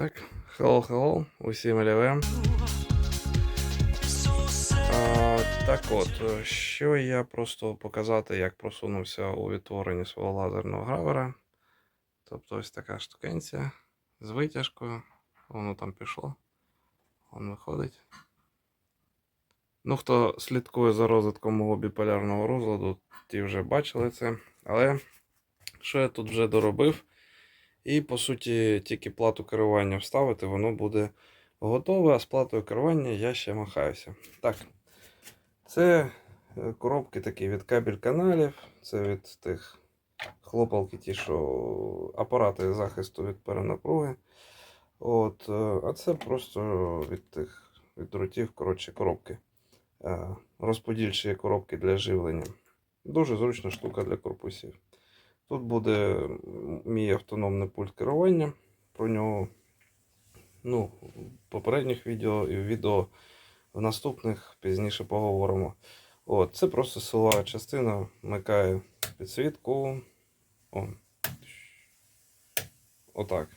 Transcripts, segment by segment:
Так, hello, усім ліве. Так от, що я просто показати, як просунувся у відтворенні свого лазерного гравера. Тобто ось така штукенція з витяжкою. Воно там пішло. Воно виходить. Ну, хто слідкує за розвитком мого біполярного розладу, ті вже бачили це. Але що я тут вже доробив? І, по суті, тільки плату керування вставити, воно буде готове, а з платою керування я ще махаюся. Так, це е, коробки такі від кабель каналів, це від тих хлопалки, ті, що апарати захисту від перенапруги. От, е, а це просто від тих від дротів, коротше, коробки. Е, Розподільчі коробки для живлення. Дуже зручна штука для корпусів. Тут буде мій автономний пульт керування. Про нього ну, в попередніх відео і в відео в наступних пізніше поговоримо. От, це просто силова частина, вмикає підсвітку. О. Отак.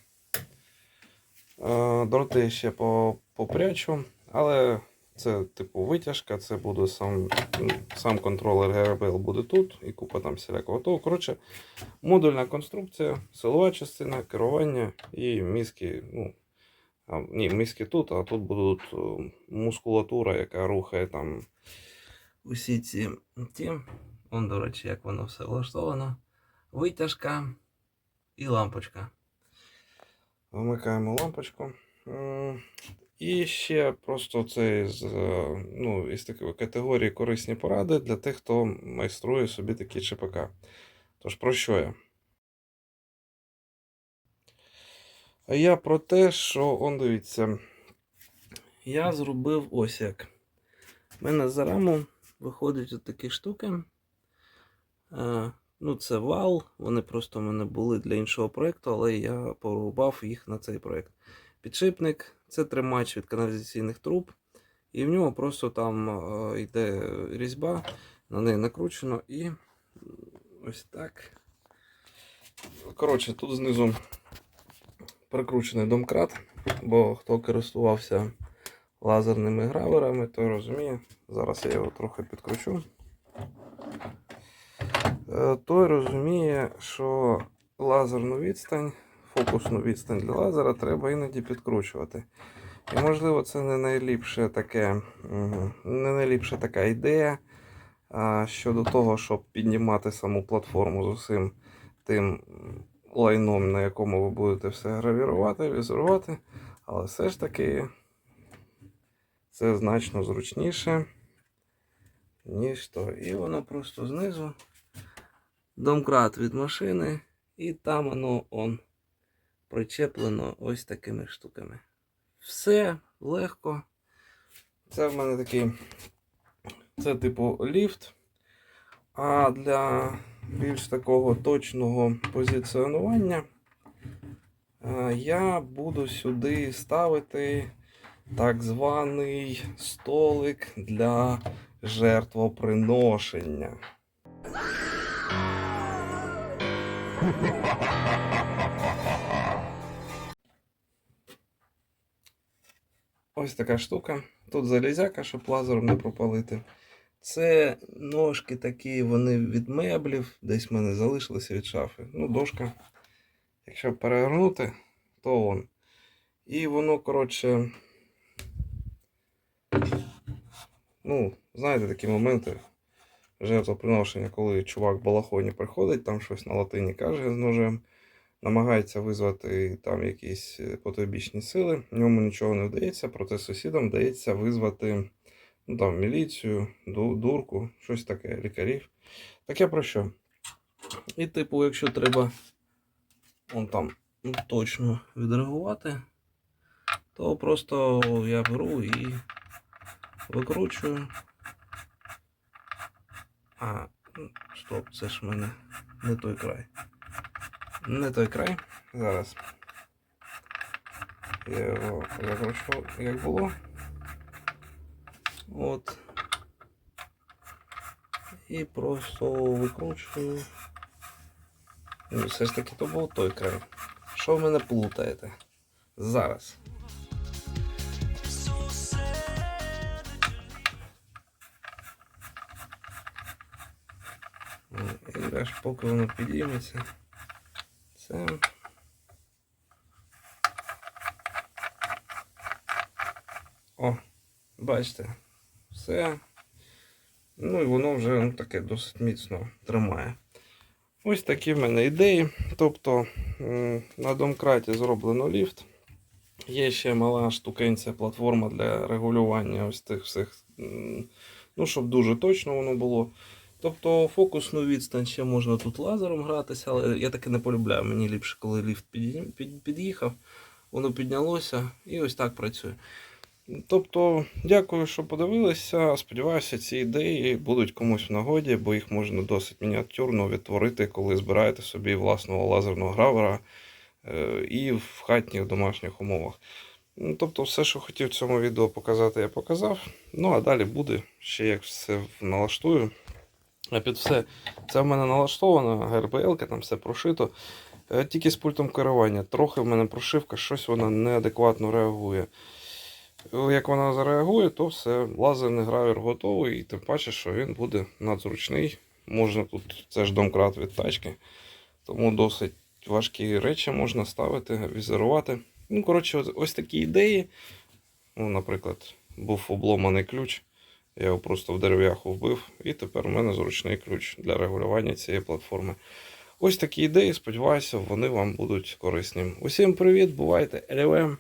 Е, Дроти ще по- попрячу, але це типу витяжка, це буде сам, сам контролер GRBL буде тут і купа там всілякого того. Коротше, модульна конструкція, силова частина, керування і мізки. Ну, а, ні, мізки тут, а тут будуть мускулатура, яка рухає там усі ці ті. Вон, до речі, як воно все влаштовано. Витяжка і лампочка. Вмикаємо лампочку. І ще просто це з, ну, із такої категорії корисні поради для тих, хто майструє собі такі ЧПК. Тож про що я? А я про те, що он дивіться, я зробив ось як. У мене за раму виходять от такі штуки. Е, ну, це вал. Вони просто в мене були для іншого проєкту, але я порубав їх на цей проєкт. Підшипник це тримач від каналізаційних труб. І в нього просто там е, йде різьба, на неї накручено і ось так. Коротше, тут знизу прикручений домкрат, бо хто користувався лазерними граверами, той розуміє. Зараз я його трохи підкручу. Е, Той розуміє, що лазерну відстань, фокусну відстань для лазера треба іноді підкручувати. І можливо, це не найліпше таке, не найліпша така ідея щодо того, щоб піднімати саму платформу з усім тим лайном, на якому ви будете все гравірувати, візурувати. Але все ж таки це значно зручніше, ніж то. І воно просто знизу. Домкрат від машини, і там воно он причеплено ось такими штуками. Все легко. Це в мене такий. Це типу ліфт. А для більш такого точного позиціонування е, я буду сюди ставити так званий столик для жертвоприношення. Ось така штука. Тут залізяка, щоб лазером не пропалити. Це ножки такі, вони від меблів, десь в мене залишилися від шафи. Ну, дошка. Якщо перевернути, то вон. І воно, коротше. Ну, знаєте, такі моменти жертвоприношення, коли чувак в балахоні приходить, там щось на латині каже з ножем, намагається визвати там якісь е, потойбічні сили. Ньому нічого не вдається, проте сусідам вдається визвати ну, там, міліцію, дурку, щось таке, лікарів. Таке про що? І, типу, якщо треба он там ну, точно відреагувати, то просто я беру і викручую. А, ну, стоп, це ж в мене не той край. Не той край. Зараз. Я його закручу, як було. От. І просто викручую. Ну, все ж таки то був той край. Що в мене плутаєте? зараз. І аж поки воно підійметься. Це. О, бачите, все. Ну і воно вже ну, таке досить міцно тримає. Ось такі в мене ідеї. Тобто на домкраті зроблено ліфт. Є ще мала штукенця, платформа для регулювання ось тих всіх, ну, щоб дуже точно воно було. Тобто фокусну відстань ще можна тут лазером гратися, але я таки не полюбляю. Мені ліпше, коли ліфт під'їхав, воно піднялося і ось так працює. Тобто, дякую, що подивилися. Сподіваюся, ці ідеї будуть комусь в нагоді, бо їх можна досить мініатюрно відтворити, коли збираєте собі власного лазерного гравера е, і в хатніх домашніх умовах. Ну, Тобто, все, що хотів в цьому відео показати, я показав. Ну а далі буде ще як все налаштую. А під все, це в мене налаштовано, ГРПЛ, там все прошито. Е, Тільки з пультом керування. Трохи в мене прошивка, щось вона неадекватно реагує. Е, Як вона зареагує, то все, лазерний гравер готовий, і тим паче, що він буде надзручний. Можна тут, це ж домкрат від тачки, тому досить важкі речі можна ставити, візерувати. Ну, коротше, ось такі ідеї. Ну, наприклад, був обломаний ключ. Я його просто в дерев'яху вбив, і тепер у мене зручний ключ для регулювання цієї платформи. Ось такі ідеї, сподіваюся, вони вам будуть корисні. Усім привіт, бувайте, LLM.